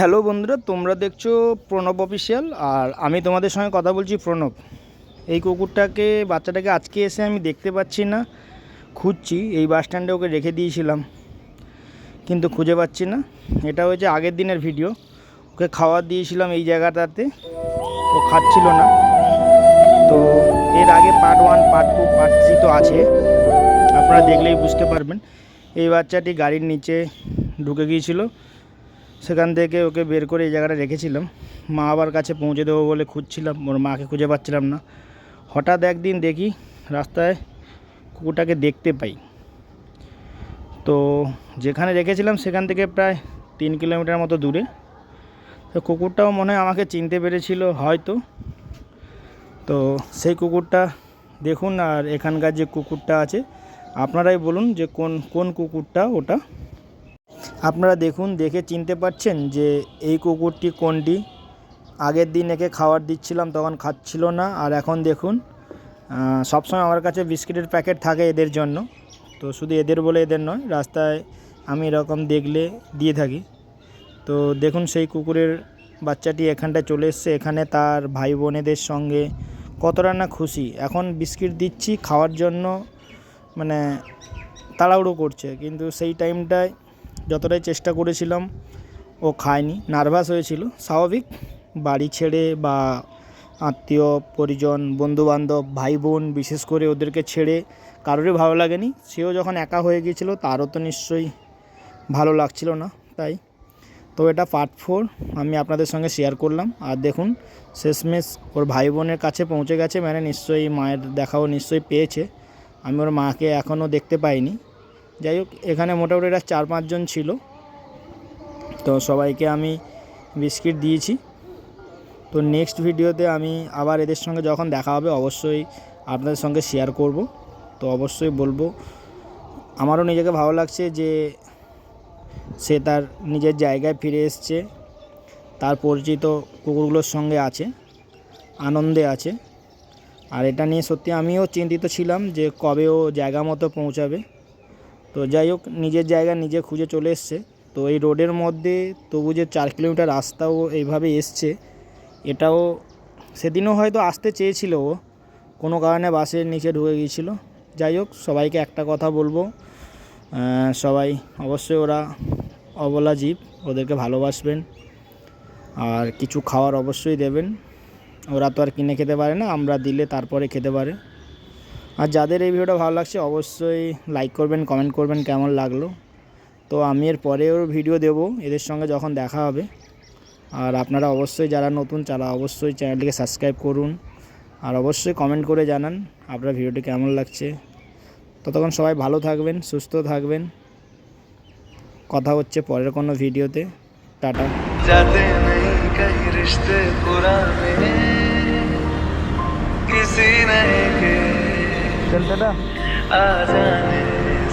Hello বন্ধুরা, তোমরা দেখছ প্রণব অফিসিয়াল আর আমি তোমাদের সঙ্গে কথা বলছি প্রণব। এই কুকুরটাকে, বাচ্চাটাকে আজকে এসে আমি দেখতে পাচ্ছি না, খুঁজছি, এই বাস স্ট্যান্ডে ওকে রেখে দিয়েছিলাম। কিন্তু খুঁজে পাচ্ছি না, এটা হয়েছে আগের দিনের ভিডিও। ওকে খাবার দিয়েছিলাম এই জায়গাটাতে, ও খাচ্ছিল না। তো এর আগে part one part two part three তো আছে, আপনারা দেখলেই বুঝতে পারবেন। এই বাচ্চাটি গাড়ির নিচে ঢুকে গিয়েছিল। সেখান থেকে ওকে বের করে এই জায়গাটা রেখেছিলাম। মা আবার কাছে পৌঁছে দেবো বলে খুঁজছিলাম, ওর মাকে খুঁজে পাচ্ছিলাম না। হঠাৎ একদিন দেখি রাস্তায় কুকুরটাকে দেখতে পাই। তো যেখানে রেখেছিলাম সেখান থেকে প্রায় তিন কিলোমিটার মতো দূরে। তো কুকুরটাও মনে হয় আমাকে চিনতে পেরেছিল হয়তো। তো সেই কুকুরটা দেখুন আর এখানকার যে কুকুরটা আছে, আপনারাই বলুন যে কোন কোন কুকুরটা ওটা। আপনারা দেখুন, দেখে চিনতে পারছেন যে এই কুকুরটি কোনটি। আগের দিন একে খাবার দিচ্ছিলাম, তখন খাচ্ছিল না, আর এখন দেখুন সবসময় আমার কাছে বিস্কিটের প্যাকেট থাকে এদের জন্য। তো শুধু এদের বলে এদের নয়, রাস্তায় আমি এরকম দেখলে দিয়ে থাকি। তো দেখুন, সেই কুকুরের বাচ্চাটি এখানটায় চলে এসছে। এখানে তার ভাই বোনেদের সঙ্গে কতটা না খুশি। এখন বিস্কিট দিচ্ছি, খাওয়ার জন্য মানে তাড়াহুড়ো করছে। কিন্তু সেই টাইমটায় যতটাই চেষ্টা করেছিলাম, ও খায়নি, নার্ভাস হয়েছিল। স্বাভাবিক, বাড়ি ছেড়ে বা আত্মীয়, পরিজন, বন্ধুবান্ধব ভাই বোন বিশেষ করে ওদেরকে ছেড়ে কারোরই ভালো লাগেনি। সেও যখন একা হয়ে গিয়েছিল, তারও তো নিশ্চয়ই ভালো লাগছিল না, তাই। তো এটা পার্ট ফোর আমি আপনাদের সঙ্গে শেয়ার করলাম। আর দেখুন, শেষমেশ ওর ভাই বোনের কাছে পৌঁছে গেছে মানে নিশ্চয়ই মায়ের দেখাও নিশ্চয়ই পেয়েছে। আমি ওর মাকে এখনও দেখতে পাইনি। যাই হোক, এখানে মোটামুটি এরা চার পাঁচজন ছিল। তো সবাইকে আমি বিস্কিট দিয়েছি। তো নেক্সট ভিডিওতে আমি আবার এদের সঙ্গে যখন দেখা হবে, অবশ্যই আপনাদের সঙ্গে শেয়ার করব। তো অবশ্যই বলব, আমারও নিজেকে ভালো লাগছে যে সে তার নিজের জায়গায় ফিরে এসছে। তার পরিচিত কুকুরগুলোর সঙ্গে আছে, আনন্দে আছে। আর এটা নিয়ে সত্যি আমিও চিন্তিত ছিলাম যে কবে ও জায়গা মতো পৌঁছাবে। তো যাই হোক, নিজের জায়গা নিজে খুঁজে চলে এসছে। তো এই রোডের মধ্যে তবু যে চার কিলোমিটার রাস্তাও এইভাবে এসছে, এটাও সেদিনও হয়তো আসতে চেয়েছিল ও। কোনো কারণে বাসের নিচে ঢুকে গিয়েছিল। যাই হোক, সবাইকে একটা কথা বলব সবাই অবশ্যই ওরা অবলা জীব, ওদেরকে ভালোবাসবেন। আর কিছু খাওয়ার অবশ্যই দেবেন। ওরা তো আর কিনে খেতে পারে না, আমরা দিলে তারপরে খেতে পারে। আর যাদের এই ভিডিওটা ভালো লাগছে, অবশ্যই লাইক করবেন কমেন্ট করবেন, কেমন লাগল। তো আমি এর পরেও ভিডিও দেব, এদের সঙ্গে যখন দেখা হবে। আর আপনারা অবশ্যই যারা নতুন, তারা অবশ্যই চ্যানেলটিকে সাবস্ক্রাইব করুন। আর অবশ্যই কমেন্ট করে জানান আপনার ভিডিওটি কেমন লাগছে। ততক্ষণ সবাই ভালো থাকবেন, সুস্থ থাকবেন। কথা হচ্ছে পরের কোনো ভিডিওতে টাটা। गंदा ना आ जाने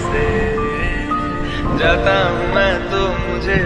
से जाता हूँ मैं तो मुझे